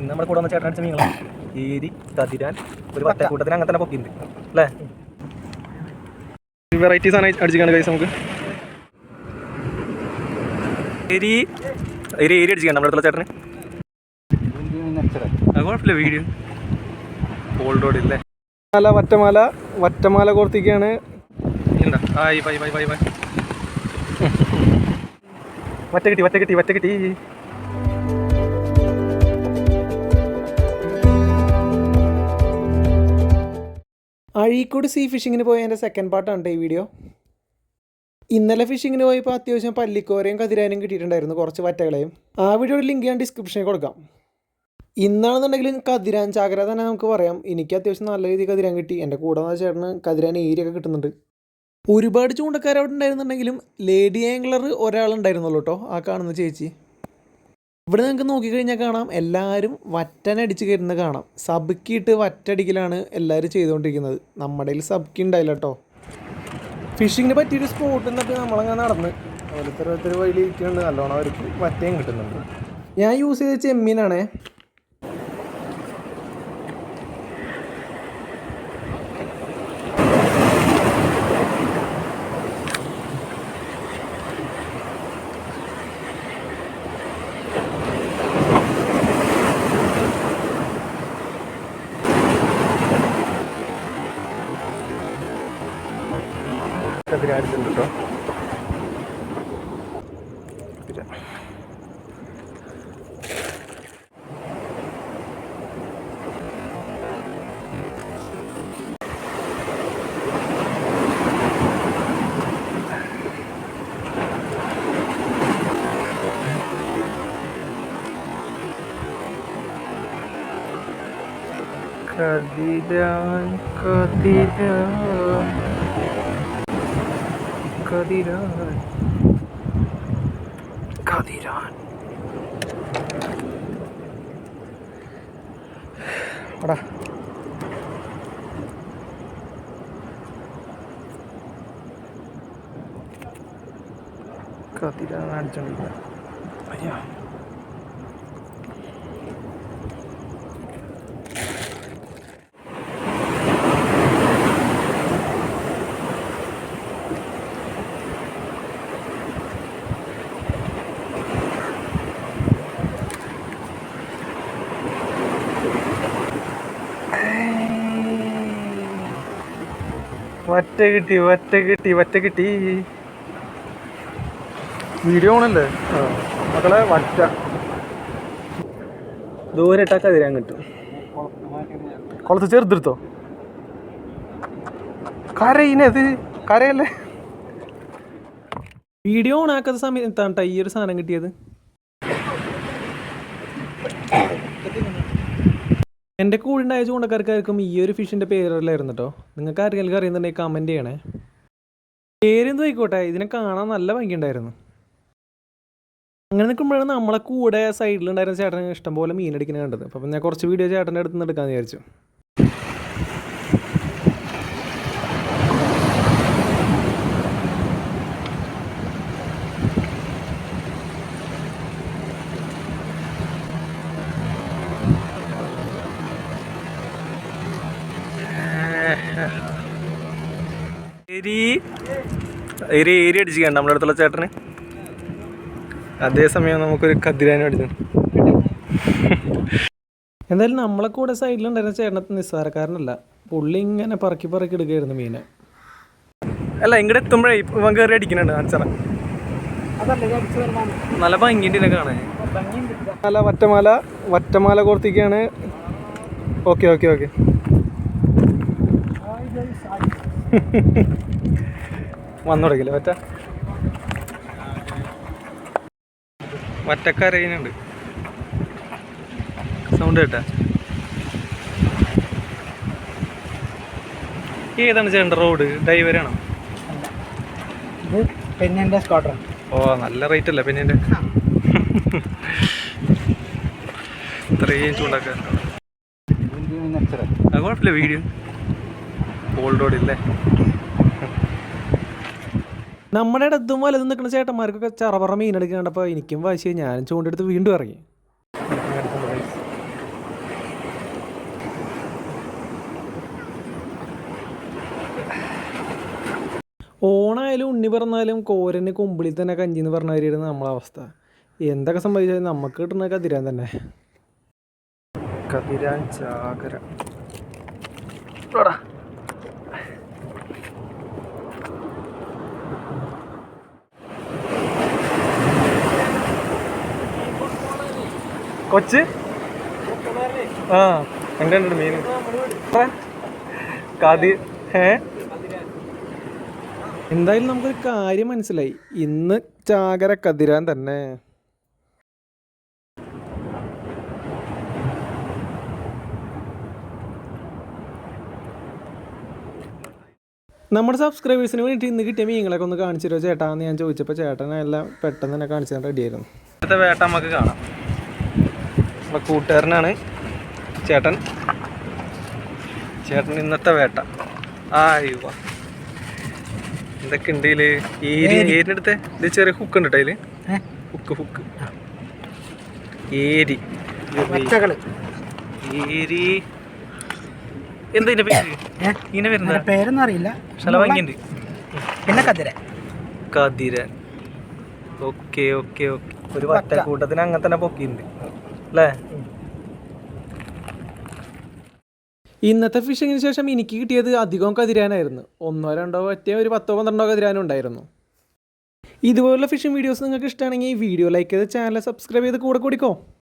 ഇന്ന് നമ്മുടെ കൂടെ വന്ന ചേട്ടൻ അടിച്ച മീനുകളാണ് ഏരി കതിരാൻ ഒരു വട്ടക്കൂട്ടത്തിന് അങ്ങനെ തന്നെ പൊക്കിയിട്ടുണ്ട്. അല്ലേ? വെറൈറ്റീസ് ആണ് അടിച്ചിക്കാണ് കൈസ് നമുക്ക്. ഏരി ഏരി ഏരി അടിച്ചിക്കാണ് നമ്മുടെ അടുത്തുള്ള ചേട്ടന്. അത് കുഴപ്പമില്ല വീഡിയോ. ഓൾഡ് റോഡ് ഇല്ലേ? മാല വറ്റമാല വറ്റമാല കോർത്തിക്കാണ് എന്താ? ആയി ബൈ ബൈ ബൈ ബൈ വറ്റ കിട്ടി വറ്റ കിട്ടി വറ്റ കിട്ടി. അഴീക്കോട് സീ ഫിഷിങ്ങിന് പോയ എന്റെ സെക്കൻഡ് പാർട്ടാണ് ഈ വീഡിയോ ഇന്നലെ ഫിഷിങ്ങിന് പോയപ്പോൾ അത്യാവശ്യം പല്ലിക്കോരയും കതിരാനും കിട്ടിയിട്ടുണ്ടായിരുന്നു കുറച്ച് വറ്റകളെയും. ആ വീഡിയോയുടെ ലിങ്ക് ഞാൻ ഡിസ്ക്രിപ്ഷനിൽ കൊടുക്കാം. ഇന്നാണെന്നുണ്ടെങ്കിൽ കതിരാൻ ചാകര തന്നെ നമുക്ക് പറയാം. എനിക്ക് അത്യാവശ്യം നല്ല രീതിയിൽ കതിരാൻ കിട്ടി. എന്റെ കൂടെ വന്ന ചേട്ടന് കതിരാൻ ഏരിയൊക്കെ കിട്ടുന്നുണ്ട്. ഒരുപാട് ചൂണ്ടക്കാർ അവിടെ ഉണ്ടായിരുന്നുണ്ടെങ്കിലും ലേഡി ആംഗ്ലർ ഒരാളുണ്ടായിരുന്നുള്ളൂ കേട്ടോ ആ കാണുന്ന ചേച്ചി. ഇവിടെ നിങ്ങൾക്ക് നോക്കിക്കഴിഞ്ഞാൽ കാണാം എല്ലാവരും വറ്റനടിച്ച് കയറുന്നത് കാണാം. സബ്ക്കിയിട്ട് വറ്റടിക്കലാണ് എല്ലാവരും ചെയ്തുകൊണ്ടിരിക്കുന്നത്. നമ്മുടെ കയ്യിൽ സബ്ക്കി ഉണ്ടായില്ല കേട്ടോ. ഫിഷിങ്ങിന് പറ്റിയൊരു സ്പോട്ട് എന്നൊക്കെ നമ്മളങ്ങനെ നടന്ന്. ഓരോരുത്തർ ഓരോരുത്തർ വഴിയിൽ ഇരിക്കുന്നുണ്ട്. നല്ലോണം അവർക്ക് വറ്റയും കിട്ടുന്നുണ്ട്. ഞാൻ യൂസ് ചെയ്ത ചെമ്മീനാണേ കതിരാടിച്ചിട്ടുണ്ട് കേട്ടോ കതിരാൻ കതിരാൻ കതിരാൻ കതിരാൻ എടാ. കത്തിരാൻ അടിച്ചോണ്ടിരിക്കുക അയ്യോ. വറ്റ കിട്ടി വറ്റ കിട്ടി വറ്റ കിട്ടി. വീഡിയോ ഓണല്ലേ മക്കളെ വറ്റ ദൂരെ ഇട്ടാൽ കതിരാൻ കിട്ടും. കുളത്ത് ചെറുതിരുത്തോ കരയിനത് കരയല്ലേ? വീഡിയോ ഓണാക്കാത്ത സമയത്താണ് ഈ ഒരു സാധനം കിട്ടിയത്. എന്റെ കൂടെ ഉണ്ടായ ചൂണ്ടക്കാർക്കാർക്കും ഈ ഒരു ഫിഷിന്റെ പേരല്ലായിരുന്നു കേട്ടോ നിങ്ങൾക്ക് ആർക്കെങ്കിലും അറിയുന്നുണ്ടെങ്കിൽ കമന്റ് ചെയ്യണേ. പേരെന്ത് ആയിക്കോട്ടെ ഇതിനെ കാണാൻ നല്ല ഭംഗിയുണ്ടായിരുന്നു. അങ്ങനെ നിൽക്കുമ്പോഴാണ് നമ്മളെ കൂടെ സൈഡിലുണ്ടായിരുന്ന ചേട്ടൻ ഇഷ്ടംപോലെ മീനടിക്കുന്നത് കണ്ടത്. അപ്പം ഞാൻ കുറച്ച് വീഡിയോ ചേട്ടന്റെ അടുത്ത് നിന്ന് എടുക്കാമെന്ന് വിചാരിച്ചു. എരി എരി എരി അടിച്ചിട്ടുണ്ട് നമ്മുടെ അടുത്തുള്ള ചേട്ടന്? അതേസമയം നമുക്കൊരു കതിരാനും അടിച്ചു. എന്തായാലും നമ്മളെ കൂടെ സൈഡിലുണ്ടായിരുന്ന ചേട്ടനത്ത് നിസ്സാരക്കാരനല്ല. പുള്ളി ഇങ്ങനെ പറക്കി പറക്കി എടുക്കുകയായിരുന്നു മീനെ. അല്ല ഇങ്ങോട്ട് എത്തുമ്പോഴേ ഇവൻ കയറി അടിക്കുന്നുണ്ട് അച്ഛന. നല്ല ഭംഗിന്റെ കാണേ കാണാൻ. മാല വറ്റമാല വറ്റമാല കോർത്തിക്കാണ് ഓക്കെ ഓക്കെ ഓക്കെ. വന്നു തുടങ്ങില്ല വറ്റ വറ്റക്കരയുന്നുണ്ട് സൗണ്ട് കേട്ടാ? ഏതാണ് ചേട്ടൻ റോഡ്? ഡ്രൈവറാണോ പെണ്ണിന്റെ സ്ക്വാഡ്രൺ ഓ നല്ല റേറ്റ് അല്ല പെന്നിന്റെ ഇത്രയും ചൂണ്ടാക്കാൻ അത് കുഴപ്പമില്ല വീഡിയോ. ഓൾഡ് റോഡ് ഇല്ലേ നമ്മുടെ ഇടത്തും വലതും നിൽക്കുന്ന ചേട്ടന്മാർക്കൊക്കെ ചറപറ മീൻ അപ്പൊ എനിക്കും വാശി. ഞാനും ചൂണ്ടെടുത്ത് വീണ്ടും ഇറങ്ങി. ഓണായാലും ഉണ്ണി പറഞ്ഞാലും കോരന് കുമ്പിളി തന്നെ കഞ്ചി എന്ന് പറഞ്ഞ കാര്യമായിരുന്നു നമ്മളെ അവസ്ഥ. എന്തൊക്കെ സംഭവിച്ചാലും നമുക്ക് കിട്ടുന്ന കതിരാൻ തന്നെ. കതിരാൻ ചാകര. കൊച്ച്? ആ എങ്ങനെയുണ്ട് മീൻ. കതി ഏ എന്തായാലും നമുക്കൊരു കാര്യം മനസ്സിലായി. ഇന്ന് ചാകര കതിരാൻ തന്നെ. നമ്മുടെ സബ്സ്ക്രൈബേഴ്സിന് വേണ്ടിയിട്ട് ഇന്ന് കിട്ടിയ മീനുകളൊക്കെ ഒന്ന് കാണിച്ചു തരുമോ ചേട്ടാന്ന് ഞാൻ ചോദിച്ചപ്പോൾ ചേട്ടനെല്ലാം പെട്ടെന്ന് തന്നെ കാണിച്ചു തരാൻ റെഡിയായിരുന്നു ഇന്നത്തെ വേട്ട നമുക്ക് കാണാം. നമ്മുടെ കൂട്ടുകാരനാണ് ചേട്ടൻ. ചേട്ടൻ ഇന്നത്തെ വേട്ട. ആ അയ്യോ. എന്തൊക്കെ ഉണ്ട് ഇതിൽ ഏരി ഏരിനടുത്ത് ഇത് ചെറിയ ഹുക്ക് ഉണ്ട് കേട്ടോ ഇതിൽ. ഹുക്ക് ഹുക്ക് ഏരി. ഏരി. എന്താ ഇതിന്റെ പേര്? ഇങ്ങനെ വരുന്ന പേരൊന്നും അറിയില്ല. ശലഭംഗിയുണ്ട് പിന്നെ കതിര. കതിരൻ ഓക്കെ ഓക്കെ ഓക്കെ. ഒരു വട്ട കൂട്ടത്തിന് അങ്ങനെ തന്നെ പൊക്കിയിട്ടുണ്ട്. അല്ലേ ഇന്നത്തെ ഫിഷിങ്ങിന് ശേഷം എനിക്ക് കിട്ടിയത് അധികം കതിരാനായിരുന്നു. ഒന്നോ രണ്ടോ പറ്റിയ ഒരു പത്തോ പന്ത്രണ്ടോ കതിരാനും ഉണ്ടായിരുന്നു. ഇതുപോലുള്ള ഫിഷിംഗ് വീഡിയോസ് നിങ്ങൾക്ക് ഇഷ്ടമാണെങ്കിൽ വീഡിയോ ലൈക്ക് ചെയ്ത് ചാനൽ സബ്സ്ക്രൈബ് ചെയ്ത് കൂടെ കൂടിക്കോ.